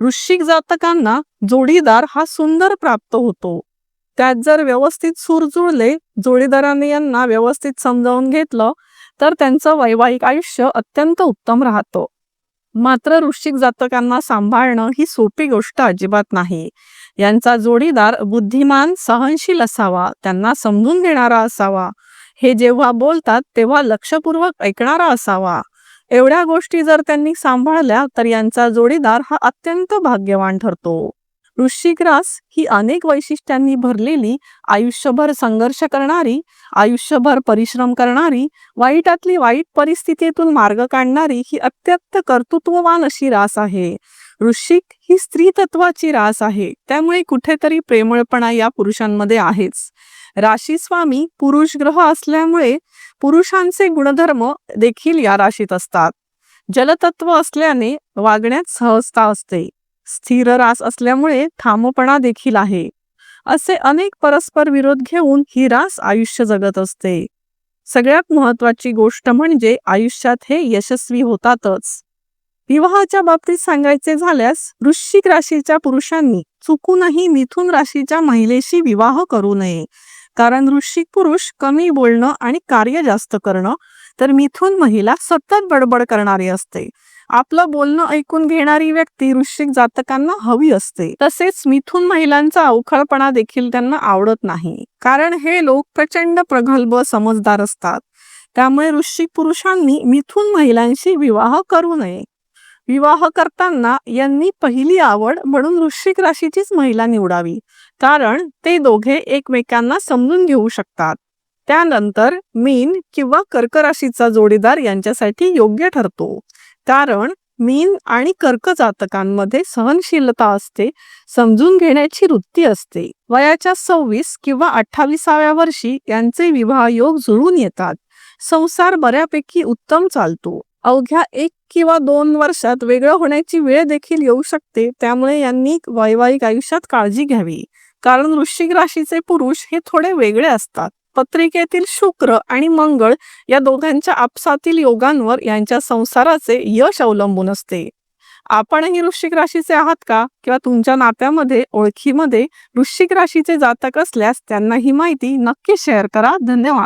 वृश्चिक जातकांना जोडीदार हा सुंदर प्राप्त होतो. त्यात जर व्यवस्थित सूर जुळले जोडीदाराने यांना व्यवस्थित समजावून घेतलं तर त्यांचं वैवाहिक आयुष्य अत्यंत उत्तम राहतं. मात्र वृश्चिक जातकांना सांभाळणं ही सोपी गोष्ट अजिबात नाही. यांचा जोडीदार बुद्धिमान सहनशील असावा त्यांना समजून घेणारा असावा. हे जेव्हा बोलतात तेव्हा लक्षपूर्वक ऐकणारा असावा. एवढ्या गोष्टी जर त्यांनी सांभाळल्या तर यांचा जोडीदार हा अत्यंत भाग्यवान ठरतो. वृश्चिक रास ही अनेक वैशिष्ट्यांनी भरलेली आयुष्यभर संघर्ष करणारी आयुष्यभर परिश्रम करणारी वाईटातली वाईट परिस्थितीतून मार्ग काढणारी ही अत्यंत कर्तृत्ववान अशी रास आहे. वृश्चिक ही स्त्री तत्वाची रास आहे त्यामुळे कुठेतरी प्रेमळपणा या पुरुषांमध्ये आहेच. राशी स्वामी पुरुष ग्रह असल्यामुळे पुरुषांचे गुणधर्म देखील या राशीत असतात. जलतत्व असल्याने वागण्यात सहजता असते. स्थिर रास असल्यामुळे ठामपणा देखील आहे. असे अनेक परस्पर विरोध घेऊन ही रास आयुष्य जगत असते. सगळ्यात महत्वाची गोष्ट म्हणजे आयुष्यात हे यशस्वी होतातच. विवाहाच्या बाबतीत सांगायचे झाल्यास वृश्चिक राशीच्या पुरुषांनी चुकूनही मिथुन राशीच्या महिलेशी विवाह करू नये. कारण ऋषिक पुरुष कमी बोलणं आणि कार्य जास्त करणं तर मिथुन महिला सतत बडबड करणारी असते. आपलं बोलणं ऐकून घेणारी व्यक्ती ऋषिक जातकांना हवी असते. तसेच मिथुन महिलांचा अवखळपणा देखील त्यांना आवडत नाही. कारण हे लोक प्रचंड प्रगल्भ समजदार असतात. त्यामुळे ऋषिक पुरुषांनी मिथून महिलांशी विवाह करू नये. विवाह करताना यांनी पहिली आवड म्हणून वृश्चिक राशीचीच महिला निवडावी. कारण ते दोघे एकमेकांना समजून घेऊ शकतात. त्यानंतर मीन किंवा कर्क राशीचा जोडीदार यांच्यासाठी योग्य ठरतो. कारण मीन आणि कर्क जातकांमध्ये सहनशीलता असते समजून घेण्याची वृत्ती असते. वयाच्या सव्वीस किंवा अठ्ठावीसाव्या वर्षी यांचे विवाह योग जुळून येतात. संसार बऱ्यापैकी उत्तम चालतो. अवघ्या एक किंवा दोन वर्षात वेगळं होण्याची वेळ देखील येऊ शकते त्यामुळे यांनी वैवाहिक आयुष्यात काळजी घ्यावी. कारण वृश्चिक राशीचे पुरुष हे थोडे वेगळे असतात. पत्रिकेतील शुक्र आणि मंगळ या दोघांच्या आपसातील योगांवर यांच्या संसाराचे यश अवलंबून असते. आपणही वृश्चिक राशीचे आहात का? किंवा तुमच्या नात्यामध्ये ओळखीमध्ये वृश्चिक राशीचे जातक असल्यास त्यांना ही माहिती नक्की शेअर करा. धन्यवाद.